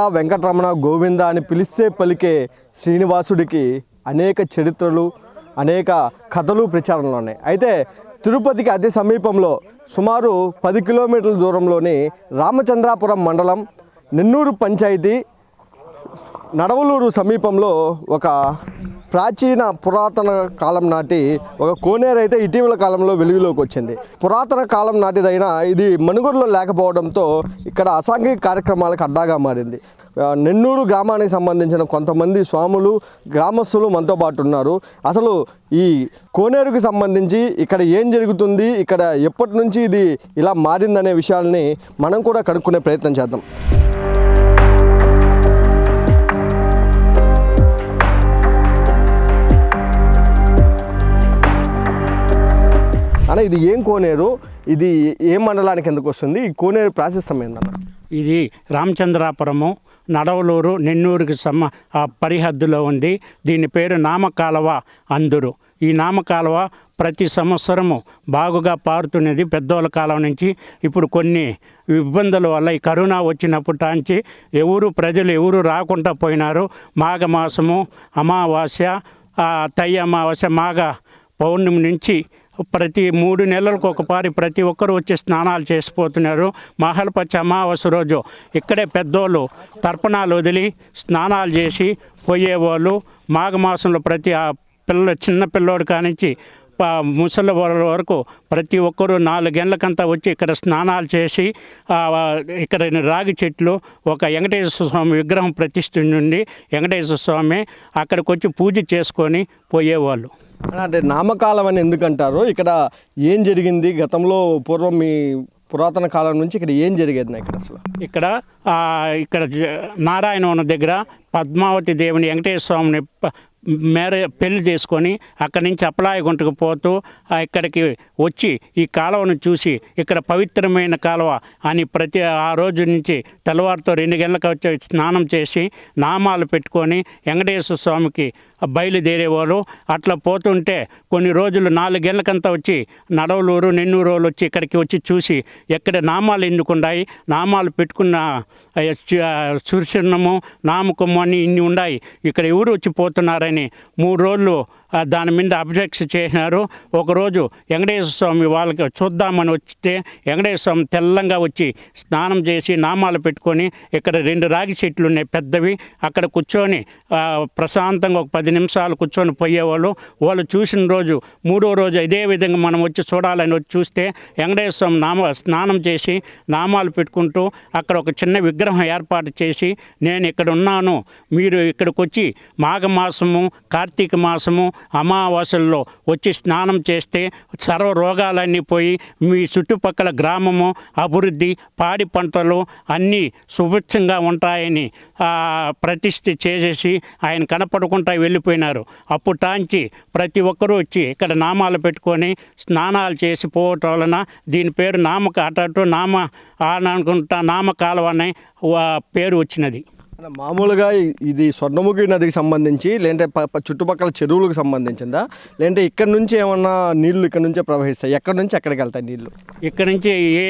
కొండలవాడ వెంకటరమణ గోవింద అని పిలిస్తే పలికే శ్రీనివాసుడికి అనేక చరిత్రలు అనేక కథలు ప్రచారంలో ఉన్నాయి. అయితే తిరుపతికి అతి సమీపంలో సుమారు పది కిలోమీటర్ల దూరంలోని రామచంద్రాపురం మండలం నెన్నూరు పంచాయతీ నడవలూరు సమీపంలో ఒక ప్రాచీన పురాతన కాలం నాటి ఒక కోనేరు అయితే ఇటీవల కాలంలో వెలుగులోకి వచ్చింది. పురాతన కాలం నాటిదైనా ఇది మనుగడలో లేకపోవడంతో ఇక్కడ అసాంఘిక కార్యక్రమాలకు అడ్డాగా మారింది. నెన్నూరు గ్రామానికి సంబంధించిన కొంతమంది స్వాములు గ్రామస్తులు మనతో పాటు ఉన్నారు. అసలు ఈ కోనేరుకి సంబంధించి ఇక్కడ ఏం జరుగుతుంది ఇక్కడ ఎప్పటి నుంచి ఇది ఇలా మారిందనే విషయాల్ని మనం కూడా కనుక్కునే ప్రయత్నం చేద్దాం. అన్న ఇది ఏం కోనేరు? ఇది ఏ మండలానికి ఎందుకు వస్తుంది? ఈ కోనేరు ప్రాశస్తం ఏందన్న? ఇది రామచంద్రాపురము నడవలూరు నెన్నూరుకి సమ పరిహద్దులో ఉంది. దీని పేరు నామకాలవ అందురు. ఈ నామకాలవ ప్రతి సంవత్సరము బాగుగా పారుతున్నది పెద్దోళ్ళ కాలం నుంచి. ఇప్పుడు కొన్ని ఇబ్బందుల వల్ల ఈ కరోనా వచ్చినప్పటి నుంచి ఎవరు ప్రజలు ఎవరు రాకుండా పోయినారు. మాఘమాసము అమావాస్య తయ్య అమావాస్య మాఘ పౌర్ణమి నుంచి ప్రతి మూడు నెలలకు ఒకపారి ప్రతి ఒక్కరు వచ్చి స్నానాలు చేసిపోతున్నారు. మహల్పచ్చ అమావాస్య రోజు ఇక్కడే పెద్దోళ్ళు తర్పణాలు వదిలి స్నానాలు చేసి పోయేవాళ్ళు. మాఘమాసంలో ప్రతి ఆ పిల్ల చిన్న పిల్లోడు కానించి ముసలి వరకు ప్రతి ఒక్కరూ నాలుగేళ్ళకంతా వచ్చి ఇక్కడ స్నానాలు చేసి ఇక్కడ రాగి చెట్లు ఒక వెంకటేశ్వర స్వామి విగ్రహం ప్రతిష్ఠ నుండి వెంకటేశ్వర స్వామి అక్కడికి వచ్చి పూజ చేసుకొని పోయేవాళ్ళు. అంటే నామకాలం అని ఎందుకంటారు? ఇక్కడ ఏం జరిగింది? గతంలో పూర్వం మీ పురాతన కాలం నుంచి ఇక్కడ ఏం జరిగేది ఇక్కడ అసలు? ఇక్కడ ఇక్కడ నారాయణవనం దగ్గర పద్మావతి దేవుని వెంకటేశ్వర స్వామిని మేర పెళ్ళి చేసుకొని అక్కడి నుంచి అప్పలాయగుంటకు పోతూ ఇక్కడికి వచ్చి ఈ కాలువను చూసి ఇక్కడ పవిత్రమైన కాలువ అని ప్రతి ఆ రోజు నుంచి తెల్లవారితో రెండు గంటలకు వచ్చి స్నానం చేసి నామాలు పెట్టుకొని వెంకటేశ్వర స్వామికి బయలుదేరేవారు. అట్లా పోతుంటే కొన్ని రోజులు నాలుగు గంటలకంతా వచ్చి నడవలూరు నెన్నూరు వాళ్ళు వచ్చి ఇక్కడికి వచ్చి చూసి ఎక్కడ నామాలు ఎన్నుకున్నాయి నామాలు పెట్టుకున్న ఆ, నామకము అని ఇన్ని ఉన్నాయి ఇక్కడ ఎవరు వచ్చి పోతున్నారని మూడు రోజులు ఆ, దాని మీద అబ్జెక్ట్స్ చేసినారు. ఒకరోజు వెంకటేశ్వర స్వామి వాళ్ళకి చూద్దామని వస్తే వెంకటేశ్వర స్వామి తెల్లంగా వచ్చి స్నానం చేసి నామాలు పెట్టుకొని ఇక్కడ రెండు రాగి చెట్లు ఉన్నాయి పెద్దవి. అక్కడ కూర్చొని ప్రశాంతంగా ఒక పది నిమిషాలు కూర్చొని పోయేవాళ్ళు. వాళ్ళు చూసిన రోజు మూడో రోజు ఇదే విధంగా మనం వచ్చి చూడాలని వచ్చి చూస్తే వెంకటేశ్వర స్వామి నామ స్నానం చేసి నామాలు పెట్టుకుంటూ అక్కడ ఒక చిన్న విగ్రహం ఏర్పాటు చేసి నేను ఇక్కడ ఉన్నాను. మీరు ఇక్కడికి వచ్చి మాఘమాసము కార్తీక మాసము అమావాస్యల్లో వచ్చి స్నానం చేస్తే సర్వ రోగాలన్నీ పోయి మీ చుట్టుపక్కల గ్రామము అభివృద్ధి పాడి పంటలు అన్నీ సుభిక్షంగా ఉంటాయని ప్రతిష్ఠ చేసేసి ఆయన కనపడకుండా వెళ్ళిపోయినారు. అప్పుటాంచి ప్రతి ఒక్కరూ వచ్చి ఇక్కడ నామాలు పెట్టుకొని స్నానాలు చేసి పోవటం వలన దీని పేరు నామక అటు నామ అని అనుకుంటా నామకాలం అనే వా- పేరు వచ్చినది. మామూలుగా ఇది స్వర్ణముఖి నదికి సంబంధించి లేదంటే చుట్టుపక్కల చెరువులకు సంబంధించిందా? లేదంటే ఇక్కడ నుంచి ఏమన్నా నీళ్ళు ఇక్కడ నుంచే ప్రవహిస్తాయి? ఎక్కడి నుంచి ఎక్కడికి వెళ్తాయి నీళ్ళు? ఇక్కడ నుంచి ఏ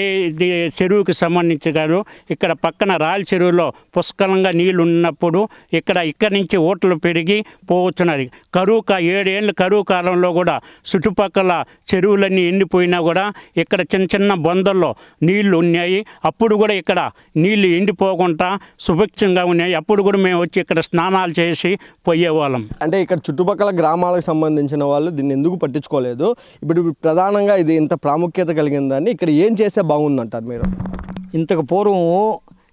చెరువుకి సంబంధించి కాదు ఇక్కడ పక్కన రాయల చెరువులో పుష్కలంగా నీళ్ళు ఉన్నప్పుడు ఇక్కడ ఇక్కడ నుంచి ఓట్లు పెరిగి పోవచ్చున్నది కరువు కా ఏడేళ్ళు కరువు కాలంలో కూడా చుట్టుపక్కల చెరువులన్నీ ఎండిపోయినా కూడా ఇక్కడ చిన్న చిన్న బొందల్లో నీళ్ళు ఉన్నాయి. అప్పుడు కూడా ఇక్కడ నీళ్ళు ఎండిపోకుండా సుభిక్షంగా ఉన్నాయి అప్పుడు కూడా మేము వచ్చి ఇక్కడ స్నానాలు చేసి పోయేవాళ్ళం. అంటే ఇక్కడ చుట్టుపక్కల గ్రామాలకు సంబంధించిన వాళ్ళు దీన్ని ఎందుకు పట్టించుకోలేదు? ఇప్పుడు ప్రధానంగా ఇది ఇంత ప్రాముఖ్యత కలిగిందని ఇక్కడ ఏం చేస్తే బాగుందంటారు మీరు? ఇంతకు పూర్వం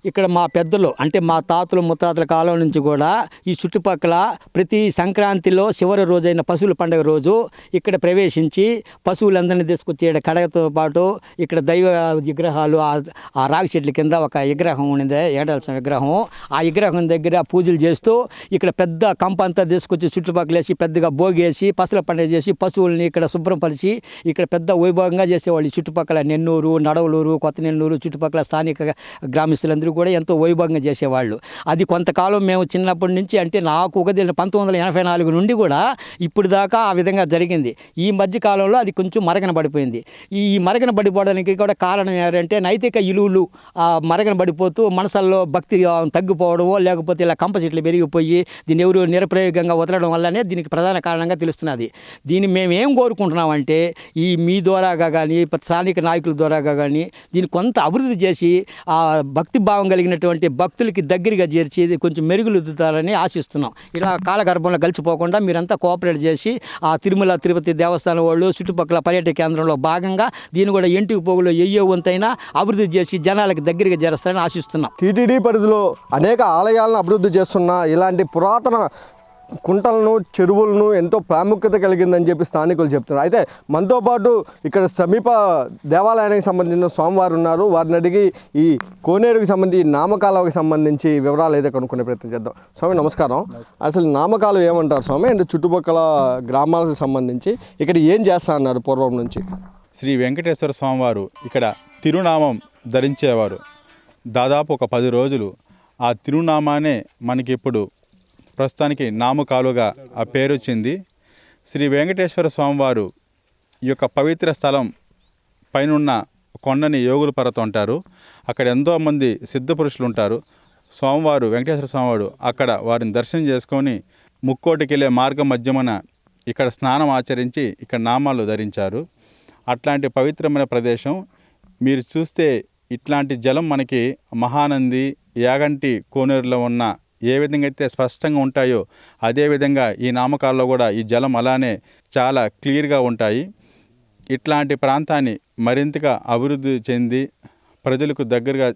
ఇక్కడ మా పెద్దలు అంటే మా తాతలు ముత్తాతల కాలం నుంచి కూడా ఈ చుట్టుపక్కల ప్రతి సంక్రాంతిలో చివరి రోజైన పశువుల పండుగ రోజు ఇక్కడ ప్రవేశించి పశువులందరినీ తీసుకొచ్చి ఇక్కడ కడగతో పాటు ఇక్కడ దైవ విగ్రహాలు ఆ- ఆ రాగి చెట్ల కింద ఒక విగ్రహం ఉన్నది ఏడాల్సిన విగ్రహం. ఆ విగ్రహం దగ్గర పూజలు చేస్తూ ఇక్కడ పెద్ద కంప అంతా తీసుకొచ్చి చుట్టుపక్కల వేసి పెద్దగా భోగేసి పసల పండుగ చేసి పశువుల్ని ఇక్కడ శుభ్రపరిచి ఇక్కడ పెద్ద వైభవంగా చేసేవాళ్ళు. ఈ చుట్టుపక్కల నెన్నూరు నడవలూరు కొత్త నెల్లూరు చుట్టుపక్కల స్థానిక గ్రామస్తులందరూ కూడా ఎంతో వైభవంగా చేసేవాళ్ళు. అది కొంతకాలం మేము చిన్నప్పటి నుంచి అంటే నాకు ఒక పంతొమ్మిది వందల ఎనభై నాలుగు నుండి కూడా ఇప్పుడు దాకా ఆ విధంగా జరిగింది. ఈ మధ్యకాలంలో అది కొంచెం మరగన పడిపోయింది. ఈ మరగన పడిపోవడానికి కూడా కారణం ఏంటంటే నైతిక ఇలువులు మరగన పడిపోతూ మనసల్లో భక్తి తగ్గిపోవడమో లేకపోతే ఇలా కంప చెట్లు పెరిగిపోయి దీన్ని ఎవరు నిరప్రయోగంగా వదలడం వల్లనే దీనికి ప్రధాన కారణంగా తెలుస్తున్నది. దీన్ని మేము ఏం కోరుకుంటున్నామంటే ఈ మీ ద్వారాగా కానీ స్థానిక నాయకుల ద్వారాగా కానీ దీన్ని కొంత అభివృద్ధి చేసి ఆ భక్తి భావం కలిగినటువంటి భక్తులకి దగ్గరగా చేర్చి కొంచెం మెరుగులుద్దుతారని ఆశిస్తున్నాం. ఇలా కాలగర్భంలో కలిసిపోకుండా మీరంతా కోఆపరేట్ చేసి ఆ తిరుమల తిరుపతి దేవస్థానం వాళ్ళు చుట్టుపక్కల పర్యాటక కేంద్రంలో భాగంగా దీన్ని కూడా ఎంటికి పోగులో ఎయ్యో వంతైనా అభివృద్ధి చేసి జనాలకు దగ్గరగా చేస్తారని ఆశిస్తున్నాం. టీటీడీ పరిధిలో అనేక ఆలయాలను అభివృద్ధి చేస్తున్న ఇలాంటి పురాతన కుంటలను చెరువులను ఎంతో ప్రాముఖ్యత కలిగిందని చెప్పి స్థానికులు చెప్తున్నారు. అయితే మనతో పాటు ఇక్కడ సమీప దేవాలయానికి సంబంధించిన స్వామివారు ఉన్నారు. వారిని అడిగి ఈ కోనేరుకి సంబంధించి నామకాలకు సంబంధించి వివరాలు అయితే కనుక్కునే ప్రయత్నం చేద్దాం. స్వామి నమస్కారం. అసలు నామకాలు ఏమంటారు స్వామి? అంటే చుట్టుపక్కల గ్రామాలకు సంబంధించి ఇక్కడ ఏం చేస్తా అన్నారు పూర్వం నుంచి? శ్రీ వెంకటేశ్వర స్వామివారు ఇక్కడ తిరునామం ధరించేవారు. దాదాపు ఒక పది రోజులు ఆ తిరునామానే మనకి ఇప్పుడు ప్రస్తుతానికి నామకాలుగా ఆ పేరు వచ్చింది. శ్రీ వెంకటేశ్వర స్వామివారు ఈ యొక్క పవిత్ర స్థలం పైనున్న కొండని యోగుల పర్వతం అంటారు. అక్కడ ఎంతోమంది సిద్ధ పురుషులు ఉంటారు. స్వామివారు వెంకటేశ్వర స్వామివారు అక్కడ వారిని దర్శనం చేసుకొని ముక్కోటికి వెళ్ళే మార్గం మధ్యమున ఇక్కడ స్నానం ఆచరించి ఇక్కడ నామాలు ధరించారు. అట్లాంటి పవిత్రమైన ప్రదేశం. మీరు చూస్తే ఇట్లాంటి జలం మనకి మహానంది యాగంటి కోనేరులో ఉన్న ఏ విధంగా అయితే స్పష్టంగా ఉంటాయో అదే విధంగా ఈ నామకాల్లో కూడా ఈ జలం అలానే చాలా క్లియర్గా ఉంటాయి. ఇట్లాంటి ప్రాంతాన్ని మరింతగా అభివృద్ధి చెంది ప్రజలకు దగ్గరగా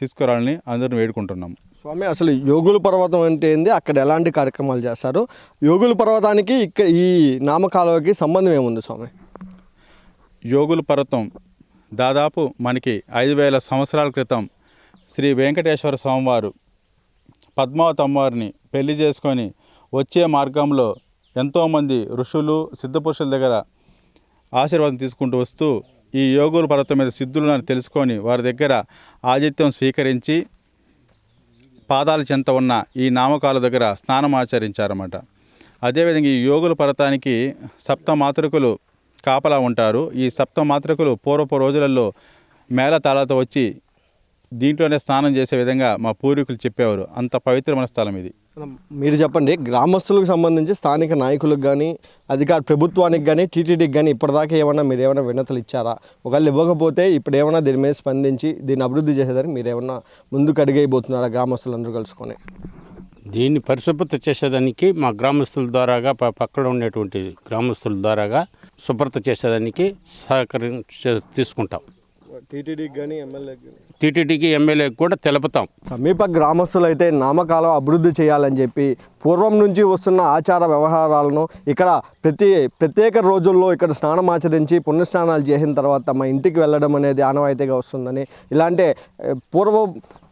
తీసుకురావాలని అందరం వేడుకుంటున్నాం. స్వామి అసలు యోగుల పర్వతం అంటే ఏంది? అక్కడ ఎలాంటి కార్యక్రమాలు చేస్తారు? యోగుల పర్వతానికి ఇక్కడ ఈ నామకాలువకి సంబంధం ఏముంది స్వామి? యోగుల పర్వతం దాదాపు మనకి ఐదు వేల సంవత్సరాల క్రితం శ్రీ వెంకటేశ్వర స్వామివారు పద్మావతి అమ్మవారిని పెళ్ళి చేసుకొని వచ్చే మార్గంలో ఎంతోమంది ఋషులు సిద్ధపురుషుల దగ్గర ఆశీర్వాదం తీసుకుంటూ వస్తూ ఈ యోగుల పర్వతం మీద సిద్ధులను తెలుసుకొని వారి దగ్గర ఆతిథ్యం స్వీకరించి పాదాల చెంత ఉన్న ఈ నామకాల దగ్గర స్నానం ఆచరించారన్నమాట. అదేవిధంగా ఈ యోగుల పర్వతానికి సప్త మాతృకులు కాపలా ఉంటారు. ఈ సప్త మాతృకులు పూర్వపు రోజులలో మేళతాళాలతో వచ్చి దీంట్లోనే స్నానం చేసే విధంగా మా పూర్వీకులు చెప్పేవారు. అంత పవిత్రమైన స్థలం ఇది. మీరు చెప్పండి గ్రామస్తులకు సంబంధించి స్థానిక నాయకులకు కానీ అధికార ప్రభుత్వానికి కానీ టీటీడీకి కానీ ఇప్పటిదాకా ఏమైనా మీరు ఏమైనా వినతులు ఇచ్చారా? ఒకవేళ ఇవ్వకపోతే ఇప్పుడు ఏమైనా దీని మీద స్పందించి దీన్ని అభివృద్ధి చేసేదానికి మీరు ఏమైనా ముందుకు అడిగైపోతున్నారా గ్రామస్తులందరూ కలుసుకొని? దీన్ని పరిశుభ్రత చేసేదానికి మా గ్రామస్తుల ద్వారాగా ప- పక్కన ఉండేటువంటి గ్రామస్తుల ద్వారాగా శుభ్రత చేసేదానికి సహకరి తీసుకుంటాం. టీటీడీకి కానీ ఎమ్మెల్యేకి టీటీడీకి ఎమ్మెల్యేకి కూడా తెలుపుతాం. సమీప గ్రామస్తులు అయితే నామకాలం అభివృద్ధి చేయాలని చెప్పి పూర్వం నుంచి వస్తున్న ఆచార వ్యవహారాలను ఇక్కడ ప్రతి ప్రత్యేక రోజుల్లో ఇక్కడ స్నానం ఆచరించి పుణ్యస్నానాలు చేసిన తర్వాత తమ ఇంటికి వెళ్ళడం అనేది ఆనవాయితీగా వస్తుందని. ఇలాంటి పూర్వం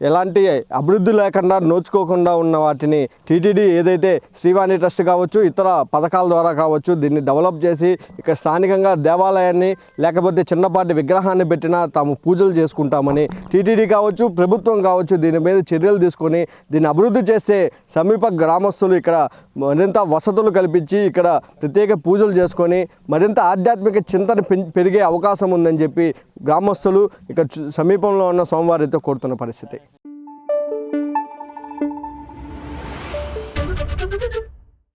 ఎలాంటి అభివృద్ధి లేకుండా నోచుకోకుండా ఉన్న వాటిని టీటీడీ ఏదైతే శ్రీవాణి ట్రస్ట్ కావచ్చు ఇతర పథకాల ద్వారా కావచ్చు దీన్ని డెవలప్ చేసి ఇక్కడ స్థానికంగా దేవాలయాన్ని లేకపోతే చిన్నపాటి విగ్రహాన్ని పెట్టినా తాము పూజలు చేసుకుంటామని టీటీడీ కావచ్చు ప్రభుత్వం కావచ్చు దీని మీద చర్యలు తీసుకొని దీన్ని అభివృద్ధి చేస్తే సమీప గ్రామస్తులు ఇక్కడ మరింత వసతులు కల్పించి ఇక్కడ ప్రత్యేక పూజలు చేసుకొని మరింత ఆధ్యాత్మిక చింతన పెం- పెరిగే అవకాశం ఉందని చెప్పి గ్రామస్తులు ఇక్కడ సమీపంలో ఉన్న సోమవారితో కోరుతున్న పరిస్థితి.